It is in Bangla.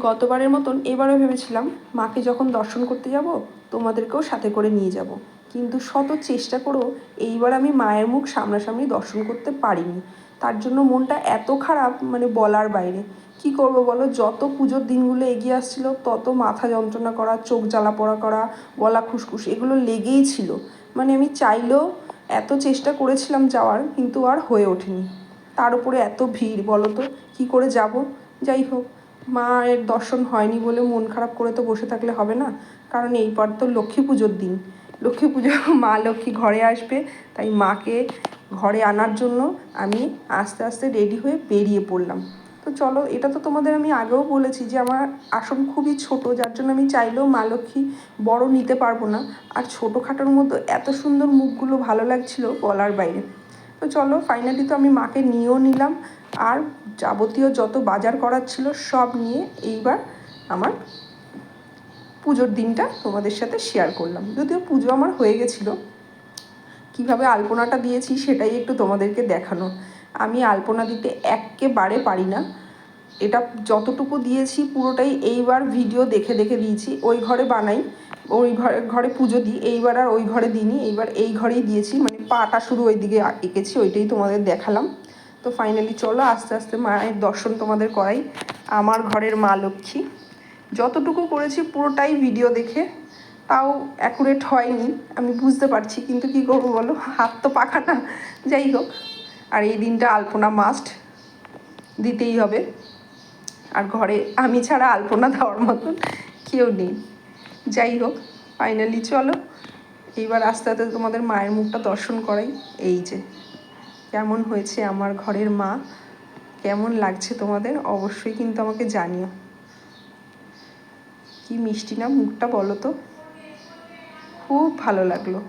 গতবারের মতন এবারও ভেবেছিলাম, মাকে যখন দর্শন করতে যাব, তোমাদেরকেও সাথে করে নিয়ে যাব। কিন্তু শত চেষ্টা করেও এইবার আমি মায়ের মুখ সামনাসামনি দর্শন করতে পারিনি। তার জন্য মনটা এত খারাপ মানে বলার বাইরে। কি করব বলো? যত পুজোর দিনগুলো এগিয়ে আসছিল, তত মাথা যন্ত্রণা করা, চোখ জ্বালা পড়া করা, গলা খুসখুস, এগুলো লেগেই ছিল। মানে আমি চাইলেও এত চেষ্টা করেছিলাম যাওয়ার, কিন্তু আর হয়ে ওঠেনি। তার উপরে এত ভিড়, বলো তো? কী করে যাব? যাই হোক মায়ের দর্শন হয়নি বলে মন খারাপ করে তো বসে থাকলে হবে না। কারণ এইবার তো লক্ষ্মী পুজোর দিন। লক্ষ্মী পুজো, মা লক্ষ্মী ঘরে আসবে। তাই মাকে ঘরে আনার জন্য আমি আস্তে আস্তে রেডি হয়ে বেরিয়ে পড়লাম। তো চলো, এটা তো তোমাদের আমি আগেও বলেছি যে আমার আসন খুবই ছোট, যার জন্য আমি চাইলেও মা লক্ষ্মী বড় নিতে পারব না। আর ছোটোখাটোর মতো এত সুন্দর মুখগুলো ভালো লাগছিল বলার বাইরে। তো চলো ফাইনালি তো আমি মাকে নিয়েও নিলাম। আর যাবতীয় যত বাজার করার ছিল সব নিয়ে এইবার আমার পুজোর দিনটা তোমাদের সাথে শেয়ার করলাম। যদিও পুজো আমার হয়ে গেছিল। কীভাবে আলপনাটা দিয়েছি সেটাই একটু তোমাদেরকে দেখানো আমি আলপনা দিতে একেবারে পারি না। এটা যতটুকু দিয়েছি পুরোটাই এইবার ভিডিও দেখে দেখে দিয়েছি। ওই ঘরে বানাই, ওই ঘরে ঘরে পুজো দিই, এইবার আর ওই ঘরে দিইনি। এইবার এই ঘরেই দিয়েছি। মানে পাটা শুধু ওই দিকে এঁকেছি, ওইটাই তোমাদের দেখালাম। তো ফাইনালি চলো, আস্তে আস্তে মায়ের দর্শন তোমাদের করাই। আমার ঘরের মা লক্ষ্মী। যতটুকু করেছি পুরোটাই ভিডিও দেখে, তাও অ্যাকুরেট হয়নি। আমি বুঝতে পারছি, কিন্তু কি করব বলো? হাত তো পাখা না, যাই হোক। আর এই দিনটা আলপনা মাস্ট দিতেই হবে। আর ঘরে আমি ছাড়া আলপনা দেওয়ার মতন কেউ নেই। যাই হোক ফাইনালি চলো। এইবার আস্তে আস্তে তোমাদের মায়ের মুখটা দর্শন করাই। এই যে। কেমন হয়েছে আমার ঘরের মা? কেমন লাগছে তোমাদের? অবশ্যই কিন্তু আমাকে জানিও। কি মিষ্টি না মুখটা বলো তো? খুব ভালো লাগল।